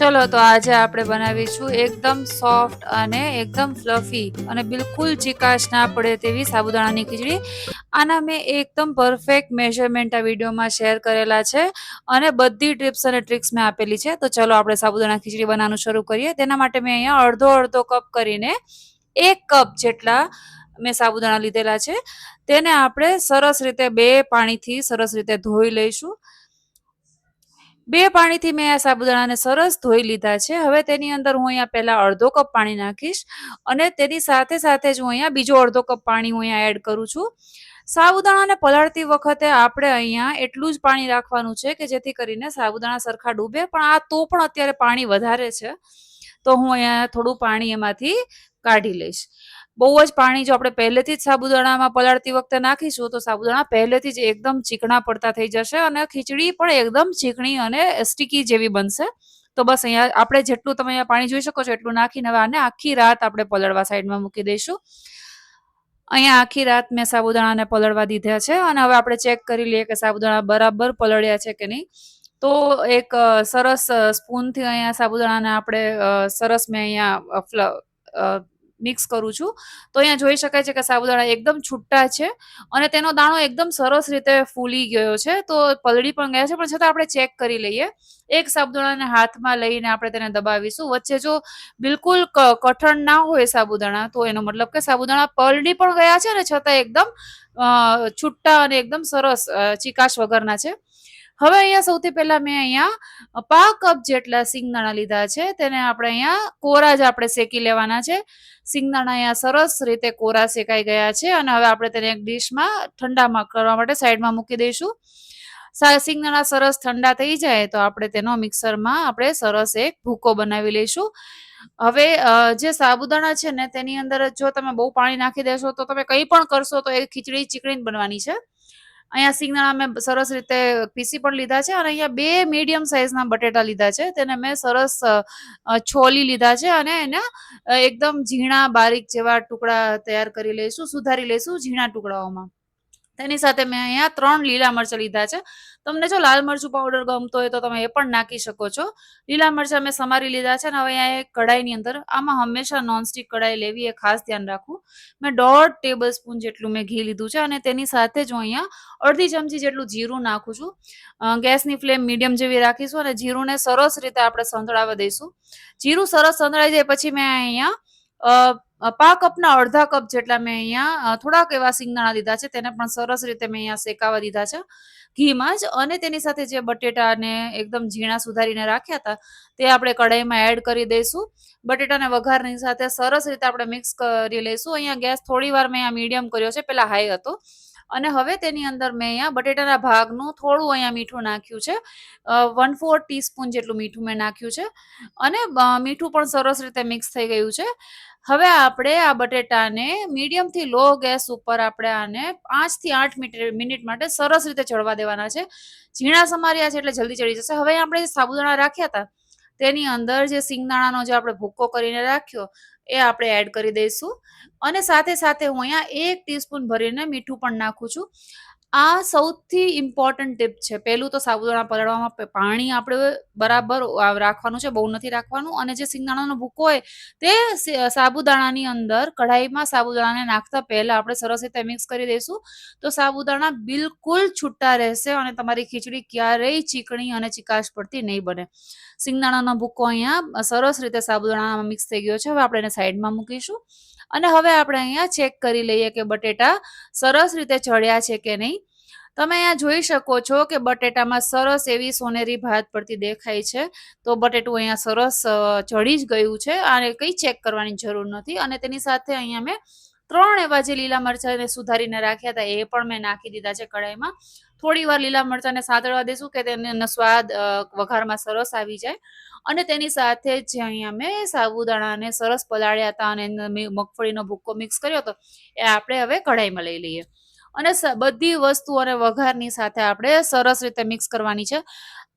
ચલો, તો આજે આપણે બનાવીશું એકદમ સોફ્ટ અને એકદમ ફ્લફી અને બિલકુલ ચિકાશ ના પડે તેવી સાબુદાણાની ખીચડી. આના મેં એકદમ પરફેક્ટ મેઝરમેન્ટ આ વિડીયોમાં શેર કરેલા છે અને બધી ટિપ્સ અને ટ્રિક્સ મેં આપેલી છે. તો ચલો, આપણે સાબુદાણા ખીચડી બનાવવાનું શરૂ કરીએ. તેના માટે મેં અહીંયા અડધો અડધો કપ કરીને એક કપ જેટલા મેં સાબુદાણા લીધેલા છે. તેને આપણે સરસ રીતે બે પાણીથી સરસ રીતે ધોઈ લઈશું. બે પાણીથી મેં આ સાબુદાણાને સરસ ધોઈ લીધા છે. હવે તેની અંદર હું અહીંયા પહેલાં અડધો કપ પાણી નાખીશ અને તેની સાથે સાથે જ હું અહીંયા બીજો અડધો કપ પાણી હું અહીંયા એડ કરું છું. સાબુદાણાને પલાળતી વખતે આપણે અહીંયા એટલું જ પાણી રાખવાનું છે કે જેથી કરીને સાબુદાણા સરખા ડૂબે, પણ આ તો પણ અત્યારે પાણી વધારે છે. તો હું અહીંયા થોડું પાણી એમાંથી કાઢી લઈશ. બહુ જ પાણી જો આપણે પહેલેથી જ સાબુદાણામાં પલાળતી વખતે નાખીશું, તો સાબુદાણા પહેલેથી જ એકદમ ચીકણા પડતા થઈ જશે અને ખીચડી પણ એકદમ ચીકણી અને સ્ટીકી જેવી બનશે. તો બસ અહીંયા આપણે જેટલું તમે અહીંયા પાણી જોઈ શકો છો એટલું નાખીને હવે આને આખી રાત આપણે પલળવા સાઈડમાં મૂકી દઈશું. અહીંયા આખી રાત મેં સાબુદાણાને પલળવા દીધા છે અને હવે આપણે ચેક કરી લઈએ કે સાબુદાણા બરાબર પલળ્યા છે કે નહીં. તો એક સરસ સ્પૂનથી અહીંયા સાબુદાણાને આપણે સરસ મેં અહીંયા મિક્સ કરું છું. તો અહીંયા જોઈ શકાય છે કે સાબુદાણા એકદમ છૂટા છે અને તેનો દાણો એકદમ સરસ રીતે ફૂલી ગયો છે. તો પલળી પણ ગયા છે, પણ છતાં આપણે ચેક કરી લઈએ. એક સાબુદાણાને હાથમાં લઈને આપણે તેને દબાવીશું. વચ્ચે જો બિલકુલ કઠણ ના હોય સાબુદાણા, તો એનો મતલબ કે સાબુદાણા પલળી પણ ગયા છે ને છતાં એકદમ છૂટા અને એકદમ સરસ ચીકાશ વગરના છે. હવે અહીંયા સૌથી પહેલા મેં અહીંયા પા કપ જેટલા સિંગદાણા લીધા છે, તેને આપણે અહીંયા કોરા જ આપણે શેકી લેવાના છે. સિંગદાણા અહીંયા સરસ રીતે કોરા શેકાઈ ગયા છે અને હવે આપણે તેને એક ડીશમાં ઠંડામાં કરવા માટે સાઈડમાં મૂકી દઈશું. સિંગદાણા સરસ ઠંડા થઈ જાય તો આપણે તેનો મિક્સરમાં આપણે સરસ એક ભૂકો બનાવી લઈશું. હવે જે સાબુદાણા છે ને તેની અંદર જો તમે બહુ પાણી નાખી દેશો તો તમે કંઈ પણ કરશો તો એ ખીચડી ચીકણી બનવાની છે. અહીંયા સિંગદાણા મેં સરસ રીતે પીસી પણ લીધા છે અને અહીંયા બે મીડિયમ સાઇઝના બટેટા લીધા છે. તેને મેં સરસ છોલી લીધા છે અને એને એકદમ ઝીણા બારીક જેવા ટુકડા તૈયાર કરી લઈશું, સુધારી લઈશું ઝીણા ટુકડાઓમાં. તેની સાથે મેં અહીંયા ત્રણ લીલા મરચાં લીધા છે. તમને જો લાલ મરચું પાવડર ગમતો હોય તો તમે એ પણ નાખી શકો છો. લીલા મરચાં મેં સમારી લીધા છે અને હવે અહીંયા એક કઢાઈની અંદર આમાં હંમેશા નોનસ્ટિક કઢાઈ લેવી એ ખાસ ધ્યાન રાખવું. મેં દોઢ ટેબલ સ્પૂન જેટલું મેં ઘી લીધું છે અને તેની સાથે જ હું અહીંયા અડધી ચમચી જેટલું જીરું નાખું છું. ગેસની ફ્લેમ મીડિયમ જેવી રાખીશું અને જીરુંને સરસ રીતે આપણે સંતળાવા દઈશું. જીરું સરસ સંતળાઈ જાય પછી મેં અહીંયા પા કપના અડધા કપ જેટલા મેં અહીંયા થોડાક એવા સિંગદાણા લીધા છે, તેને પણ સરસ રીતે મેં અહીંયા શેકાવા દીધા છે. ઘીમાં જ અને તેની સાથે જે બટેટાને એકદમ ઝીણા સુધારીને રાખ્યા હતા, તે આપણે કઢાઈમાં એડ કરી દઈશું. બટેટાને વઘારની સાથે સરસ રીતે આપણે મિક્સ કરી લઈશું. અહીંયા ગેસ થોડી વાર મેં અહીંયા મીડિયમ કર્યો છે, પેલા હાઈ હતો. અને હવે તેની અંદર મેં અહીંયા બટેટાના ભાગનું થોડું અહીંયા મીઠું નાખ્યું છે. વન ફોર ટીસ્પૂન જેટલું મીઠું મેં નાખ્યું છે. અને મીઠું પણ સરસ રીતે મિક્સ થઈ ગયું છે. હવે આપણે આ બટેટાને મીડિયમથી લો ગેસ ઉપર આપણે આને પાંચથી આઠ મિનિટ માટે સરસ રીતે ચડવા દેવાના છે. ઝીણા સમાર્યા છે એટલે જલ્દી ચડી જશે. હવે આપણે સાબુદાણા રાખ્યા હતા. તેની અંદર જે સિંગદાણાનો જે આપણે ભૂક્કો કરીને રાખ્યો, એ આપણે એડ કરી દઈશું. અને સાથે સાથે હું અહીંયા એક ટીસ્પૂન ભરીને મીઠું પણ નાખું છું. આ સૌથી ઇમ્પોર્ટન્ટ ટીપ છે. પહેલું તો સાબુદાણા પલાળવામાં પાણી આપણે બરાબર રાખવાનું છે, બહુ નથી રાખવાનું. અને જે સિંગદાણાનો ભૂકો હોય, તે સાબુદાણાની અંદર કઢાઈમાં સાબુદાણાને નાખતા પહેલા આપણે સરસ રીતે મિક્સ કરી દઈશું. તો સાબુદાણા બિલકુલ છૂટા રહેશે અને તમારી ખીચડી ક્યારેય ચીકણી અને ચીકાશ પડતી નહીં બને. સિંગદાણાનો ભૂકો અહીંયા સરસ રીતે સાબુદાણામાં મિક્સ થઈ ગયો છે. હવે આપણે એને સાઈડમાં મૂકીશું. અને હવે આપણે અહીંયા ચેક કરી લઈએ કે બટેટા સરસ રીતે ચડ્યા છે કે નહીં. તમે અહીંયા જોઈ શકો છો કે બટેટામાં સરસ એવી સોનેરી ભાત પડતી દેખાય છે. તો બટેટું અહીંયા સરસ ચડી જ ગયું છે. અને કંઈ ચેક કરવાની જરૂર નથી. અને તેની સાથે અહીંયા મેં ત્રણ એવા જે લીલા મરચાંને સુધારીને રાખ્યા હતા, એ પણ મેં નાખી દીધા છે કઢાઈમાં. થોડી વાર લીલા મરચાંને સાતળવા દઈશું કે તેને સ્વાદ વઘારમાં સરસ આવી જાય. અને તેની સાથે જ અહીંયા મેં સાબુદાણાને સરસ પલાળ્યા હતા અને મગફળીનો ભૂક્કો મિક્સ કર્યો હતો, એ આપણે હવે કઢાઈમાં લઈ લઈએ. અને બધી બધી વસ્તુઓને વઘારની સાથે આપણે સરસ રીતે મિક્સ કરવાની છે.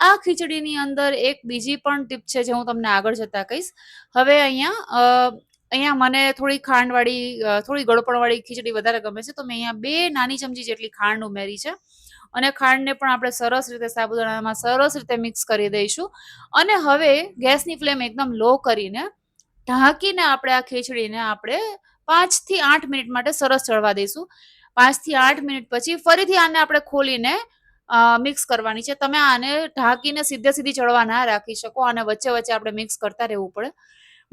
આ ખીચડીની અંદર એક બીજી પણ ટીપ છે જે હું તમને આગળ જતા કહીશ. હવે અહીંયા અહીંયા મને થોડી ખાંડવાળી થોડી ગળપણવાળી ખીચડી વધારે ગમે છે. તો મેં અહીંયા બે નાની ચમચી જેટલી ખાંડ ઉમેરી છે. અને ખાંડને પણ આપણે સરસ રીતે સાબુદાણામાં સરસ રીતે મિક્સ કરી દઈશું. અને હવે ગેસની ફ્લેમ એકદમ લો કરીને ઢાંકીને આપણે આ ખીચડીને આપણે પાંચથી આઠ મિનિટ માટે સરસ ચડવા દઈશું. પાંચથી આઠ મિનિટ પછી ફરીથી આને આપણે ખોલીને મિક્સ કરવાની છે. તમે આને ઢાંકીને સીધે સીધી ચડવા ના રાખી શકો. અને વચ્ચે વચ્ચે આપણે મિક્સ કરતા રહેવું પડે.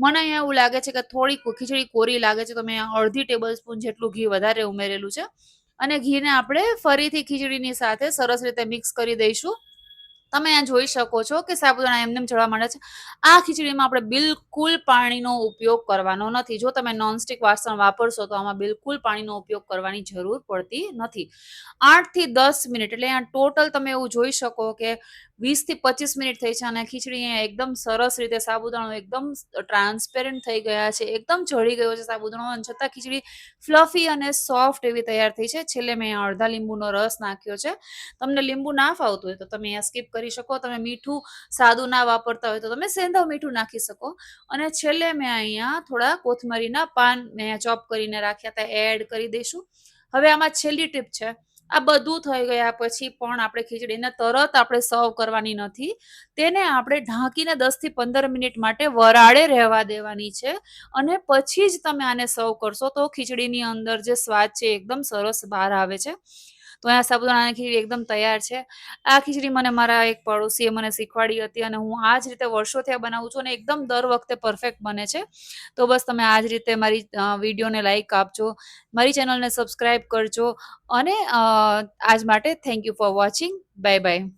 મને અહીંયા એવું લાગે છે કે થોડી ખીચડી કોરી લાગે છે તો મેં અડધી ટેબલ સ્પૂન જેટલું ઘી વધારે ઉમેરેલું છે. અને ઘીને આપણે ફરીથી ખીચડીની સાથે સરસ રીતે મિક્સ કરી દઈશું. તમે અહીંયા જોઈ શકો છો કે સાબુદાણા એમને ચડવા માંડે છે. આ ખીચડીમાં આપણે બિલકુલ પાણીનો ઉપયોગ કરવાનો નથી. જો તમે નોનસ્ટિક વાસણ વાપરશો તો આમાં બિલકુલ પાણીનો ઉપયોગ કરવાની જરૂર પડતી નથી. આઠથી દસ મિનિટ એટલે અહીંયા ટોટલ તમે એવું જોઈ શકો કે વીસથી પચીસ મિનિટ થઈ છે અને ખીચડી અહીંયા એકદમ સરસ રીતે સાબુદાણો એકદમ ટ્રાન્સપેરન્ટ થઈ ગયા છે, એકદમ ચઢી ગયો છે સાબુદાણો અને છતાં ખીચડી ફ્લફી અને સોફ્ટ એવી તૈયાર થઈ છે. છેલ્લે મેં અહીંયા અડધા લીંબુનો રસ નાખ્યો છે. તમને લીંબુ ના ફાવતું હોય તો તમે અહીંયા સ્કીપ કરી શકો. તમે મીઠું સાદું ના વાપરતા હોય તો તમે સેંધવ મીઠું નાખી શકો. અને છેલ્લે મેં અહીંયા થોડા કોથમરીના પાન મેં ચોપ કરીને રાખ્યા હતા. એડ કરી દઈશું. હવે આમાં છેલ્લી ટીપ છે. આ બધું થઈ ગયા પછી પણ આપણે ખીચડીને તરત આપણે સર્વ કરવાની નથી. તેને આપણે ઢાંકીને દસથી પંદર મિનિટ માટે વરાળે રહેવા દેવાની છે અને પછી જ તમે આને સર્વ કરશો તો ખીચડીની અંદર જે સ્વાદ છે એકદમ સરસ બહાર આવે છે. તો અહીંયા સાબુદાણાની ખીચડી એકદમ તૈયાર છે. આ ખીચડી મને મારા એક પડોશીએ મને શીખવાડી હતી અને હું આ જ રીતે વર્ષોથી આ બનાવું છું અને એકદમ દર વખતે પરફેક્ટ બને છે. તો બસ તમે આ જ રીતે મારી વિડીયોને લાઈક આપજો, મારી ચેનલને સબસ્ક્રાઈબ કરજો અને આજ માટે thank you for watching bye bye